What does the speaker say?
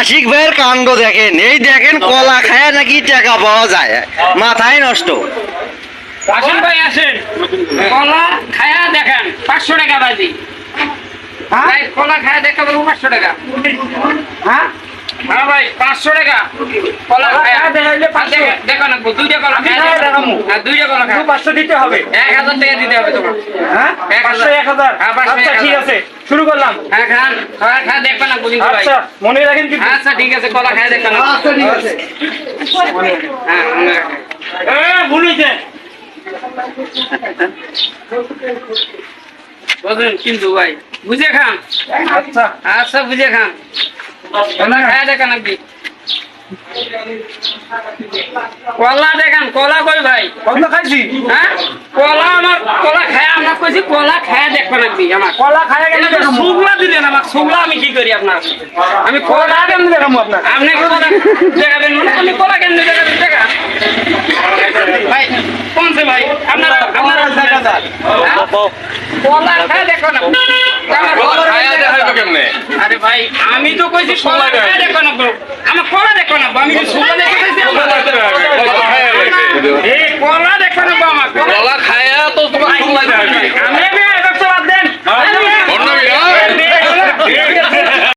আশিক ভাইয়ের কাণ্ড দেখেন। এই দেখেন কলা খায় নাকি টাকা পাওয়া যায়। মাথায় নষ্ট। আসেন ভাই আসেন। কলা খায়া দেখেন পাঁচশো টাকা বাজি। কলা খায়া দেখা পাঁচশো টাকা। হ্যাঁ? হ্যাঁ ভাই পাঁচশো টাকা। কলা দেখো- দেখো না দুইটা কলা হ্যাঁ দুইটা কলা পাঁচশো দিতে হবে। এক হাজার টাকা দিতে হবে তোমার। হ্যাঁ? পাঁচশো এক হাজার। হ্যাঁ, আচ্ছা ঠিক আছে শুরু করলাম। হ্যাঁ খান খাওয়া খায়া দেখবে না বুঝি আচ্ছা মনে রাখেন কিন্তু। আচ্ছা ঠিক আছে কলা খায়া দেখবে না হ্যাঁ বুঝলেন কিন্তু ভাই। বুঝে খান? আচ্ছা। আচ্ছা বুঝে খান। কলা দেখেন কলা দেখান কলা কই ভাই? কত খাইছি। হ্যাঁ? কলা আমার কলা খায় আমরা কইছি কলা খায়া দেখবেন আপনি আমার কলা খায় দেখাবো শুকলা দিলেন আমার শুকলা আমি কি করি আপনার আমি কলা কলা কেন দেখাবো আপনার আপনি কলা দেখাবেন মানে আপনি কলা কেন দেখাবেন দেখা। ভাই কোনছে ভাই? আপনারা আপনারা হ্যাঁ? কলা খায় দেখো না। কেমনে আরে ভাই আমি তো কইছি কলা দেখো না গো। আমার কলা দেখো না। আমি কি শুকলা দেখো? এই কলা দেখো না আমার কলা কলা খায়া তো তোমার শুনলাই দেখাবি